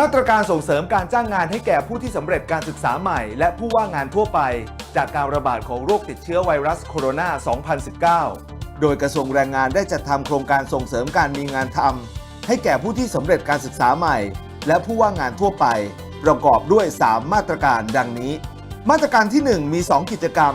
มาตรการส่งเสริมการจ้างงานให้แก่ผู้ที่สำเร็จการศึกษาใหม่ และผู้ว่างงานทั่วไป จากการระบาดของโรคติดเชื้อไวรัสโคโรนา 2019 โดยกระทรวงแรงงานได้จัดทำโครงการส่งเสริมการมีงานทำให้แก่ผู้ที่สำเร็จการศึกษาใหม่ และผู้ว่างงานทั่วไป ประกอบด้วย 3 มาตรการดังนี้ มาตรการที่ 1 มี 2 กิจกรรม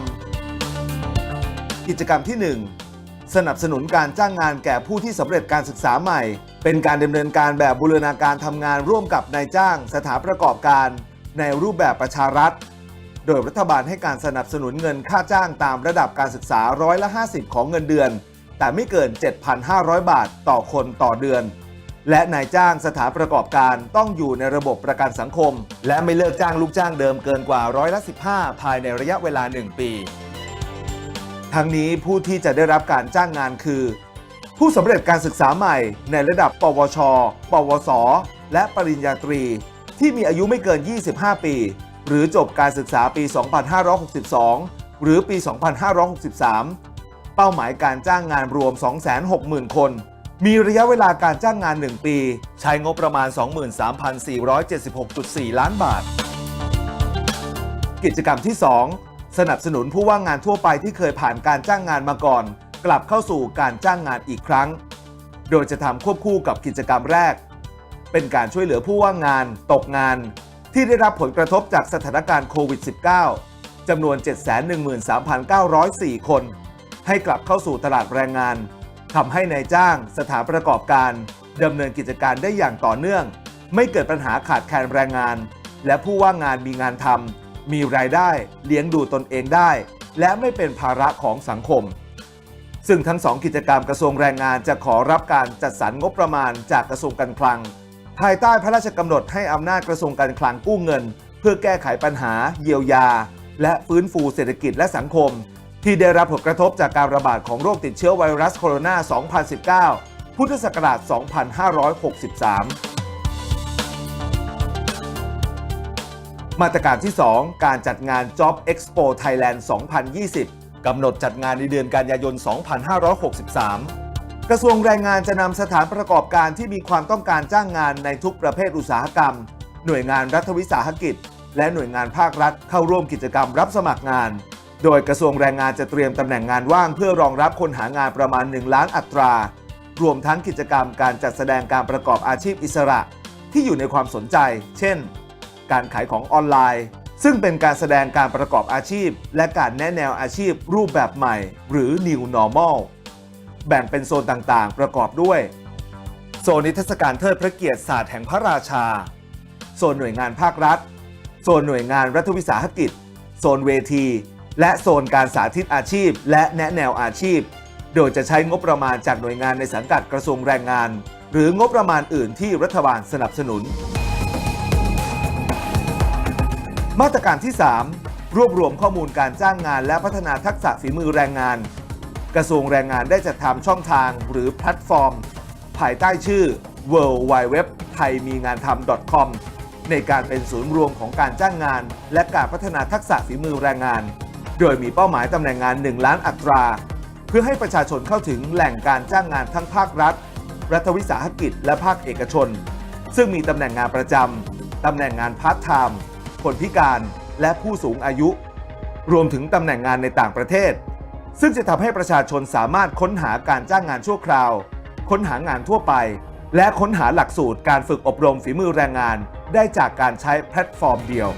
กิจกรรมที่ 1 สนับสนุนการจ้างงานแก่ผู้ที่สำเร็จการศึกษาใหม่ เป็นการดำเนินการแบบบูรณาการทำงานร่วมกับนายจ้าง สถานประกอบการ ในรูปแบบประชารัฐ โดยรัฐบาลให้การสนับสนุนเงินค่าจ้างตามระดับการศึกษาร้อยละ 50 ของเงินเดือน แต่ไม่เกิน 7,500 บาทต่อคนต่อเดือนและนายจ้างสถานประกอบการต้องอยู่ในระบบประกันสังคม และไม่เลิกจ้างลูกจ้างเดิมเกินกว่าร้อยละ 15 ภายในระยะเวลา 1 ปี ทั้งนี้ผู้ที่จะได้รับการจ้างงานคือ ผู้สำเร็จการศึกษาใหม่ในระดับ ปวช ปวส และปริญญาตรี ที่มีอายุไม่เกิน 25 ปี หรือจบการศึกษาปี 2562 หรือปี 2563 เป้าหมายการจ้างงานรวม 260,000 คน มีระยะเวลาการจ้างงาน 1 ปี ใช้งบประมาณ 23,476.4 ล้านบาท กิจกรรมที่ 2 สนับสนุนผู้ว่างงานทั่วไปที่เคยผ่านการจ้างงานมาก่อน กลับเข้าสู่การจ้างงานอีกครั้ง โดยจะทำควบคู่กับกิจกรรมแรก เป็นการช่วยเหลือผู้ว่างงาน ตกงาน ที่ได้รับผลกระทบจากสถานการณ์โควิด -19 จำนวน 713,904 คน ให้กลับเข้าสู่ตลาดแรงงานทำให้ในายจ้าง สถานประกอบการดำเนินกิจการได้อย่างต่อเนื่อง ไม่เกิดปัญหาขาดแคลนแรงงาน และผู้ว่างงานมีงานทำ มีรายได้เลี้ยงดูตนเองได้ และไม่เป็นภาระของสังคม ซึ่งทั้งสองกิจกรรมกระทรวงแรงงานจะขอรับการจัดสรรงบประมาณจากกระทรวงการคลัง ภายใต้พระราชกำหนดให้อำนาจกระทรวงการคลังกู้เงิน เพื่อแก้ไขปัญหา เยียวยา และฟื้นฟูเศรษฐกิจและสังคม ที่ได้รับผลกระทบจากการระบาดของโรคติดเชื้อไวรัสโคโรนา 2019 พุทธศักราช 2563 มาตรการที่ 2 การจัดงาน Job Expo Thailand 2020 กำหนดจัดงานในเดือนกันยายน 2563 กระทรวงแรงงานจะนำสถานประกอบการที่มีความต้องการจ้างงานในทุกประเภทอุตสาหกรรม หน่วยงานรัฐวิสาหกิจ และหน่วยงานภาครัฐเข้าร่วมกิจกรรมรับสมัครงาน โดยกระทรวงแรงงานจะเตรียมตำแหน่งงานว่างเพื่อรองรับคนหางานประมาณ 1 ล้านอัตรา รวมทั้งกิจกรรมการจัดแสดงการประกอบอาชีพอิสระ ที่อยู่ในความสนใจ เช่น การขายของออนไลน์ ซึ่งเป็นการแสดงการประกอบอาชีพ และการแนะแนวอาชีพรูปแบบใหม่ หรือ New Normal แบ่งเป็นโซนต่างๆ ประกอบด้วย โซนนิทรรศการเทิดพระเกียรติศาสตร์แห่งพระราชา โซนหน่วยงานภาครัฐ โซนหน่วยงานรัฐวิสาหกิจ โซนเวที และโซนการสาธิตอาชีพ และแนะแนวอาชีพ โดยจะใช้งบประมาณจากหน่วยงานในสังกัดกระทรวงแรงงาน หรืองบประมาณอื่นที่รัฐบาลสนับสนุน มาตรการที่ 3 รวบรวมข้อมูลการจ้างงาน และพัฒนาทักษะฝีมือแรงงาน กระทรวงแรงงานได้จัดทำช่องทางหรือแพลตฟอร์ม ภายใต้ชื่อ w w w t h a i m i n g a n t h a m .com ในการเป็นศูนย์รวมของการจ้างงาน และการพัฒนาทักษะฝีมือแรงงาน โดยมีเป้าหมายตำแหน่งงาน 1 ล้านอัตรา เพื่อให้ประชาชนเข้าถึงแหล่งการจ้างงานทั้งภาครัฐ รัฐวิสาหกิจ และภาคเอกชน ซึ่งมีตำแหน่งงานประจำตำแหน่งงานพาร์ทไทม์ คนพิการและผู้สูงอายุ รวมถึงตำแหน่งงานในต่างประเทศ ซึ่งจะทำให้ประชาชนสามารถค้นหาการจ้างงานชั่วคราว ค้นหางานทั่วไป และค้นหาหลักสูตรการฝึกอบรมฝีมือแรงงานได้จากการใช้แพลตฟอร์มเดียว